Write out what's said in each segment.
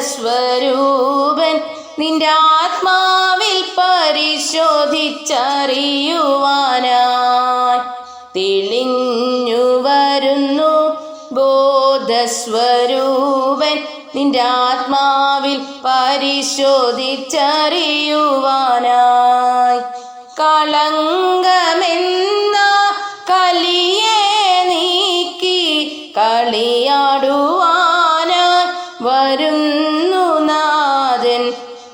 ബോധസ്വരൂപൻ നിന്റെ ആത്മാവിൽ പരിശോധിച്ചറിയുവാനായി തെളിഞ്ഞു വരുന്നു ബോധസ്വരൂപൻ നിന്റെ ആത്മാവിൽ പരിശോധിച്ചറിയുവാനായി. കളങ്കമെന്ന കലിയെ നീക്കി കളിയാടുവാനായി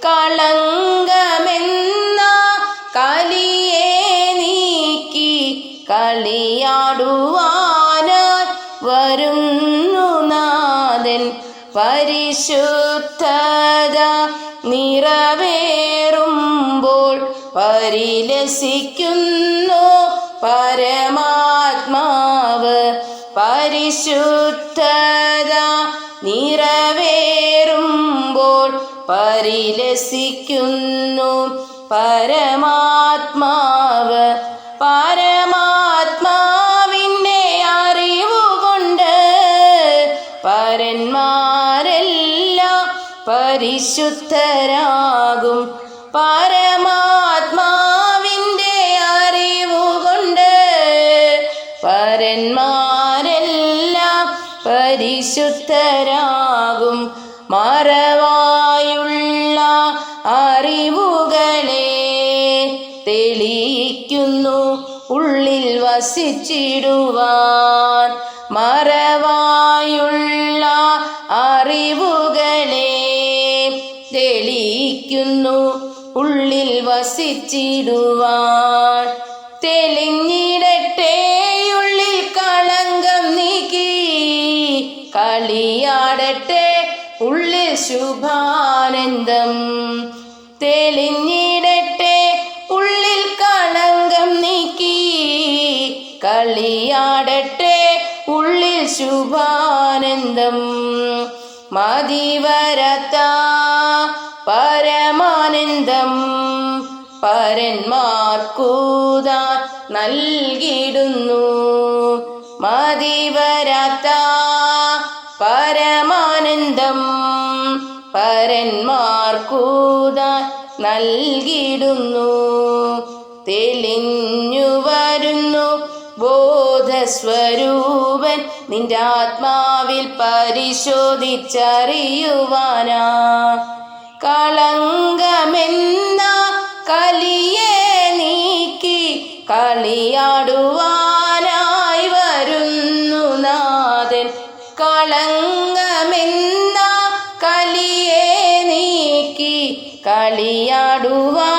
കളങ്കമെന്ന കലിയെ നീക്കി കളിയാടുവാനായി വരുന്നു നാദൻ പരിശുദ്ധത നിറവേറുമ്പോൾ പരിലസിക്കുന്നു പരമാത്മാവ്. പരിശുദ്ധത നിറവേറുമ്പോൾ പരിലസിക്കുന്നു പരമാത്മാവ് പരമാത്മാവിന്റെ അറിവുകൊണ്ട് പരന്മാരെല്ലാം പരിശുദ്ധരാകും. പരമാത്മാവിന്റെ അറിവുകൊണ്ട് പരന്മാരെല്ലാം പരിശുദ്ധരാകും. മറവായുള്ള അറിവുകളെ തെളിയിക്കുന്നു. ഉള്ളിൽ വസിച്ചിടുവാൻ മറവായുള്ള അറിവുകളെ തെളിയിക്കുന്നു. ഉള്ളിൽ വസിച്ചിടുവാൻ തെളിഞ്ഞിടട്ടെ. ഉള്ളിൽ കളങ്കം നീക്കി കളിയാടട്ടെ. ഉള്ളിൽ ശുഭാനന്ദം. തെളിഞ്ഞിടട്ടെ ഉള്ളിൽ കളങ്കം നീക്കി. കളിയാടട്ടെ ഉള്ളിൽ ശുഭാനന്ദം. മതിവരത്ത പരമാനന്ദം. പരന്മാർക്കൂതാ നൽകിടുന്നു മതിവരാത്ത പരമാനന്ദം പരന്മാർക്കൂത നൽകിടുന്നു തെളിഞ്ഞു വരുന്നു ബോധസ്വരൂപൻ നിന്റെ ആത്മാവിൽ പരിശോധിച്ചറിയുവാനാ. കളങ്കമെന്ന കലിയെ നീക്കി കളിയാടുവാനായി വരുന്നു. കലിയെ നീക്കി കളിയാടുവാനായി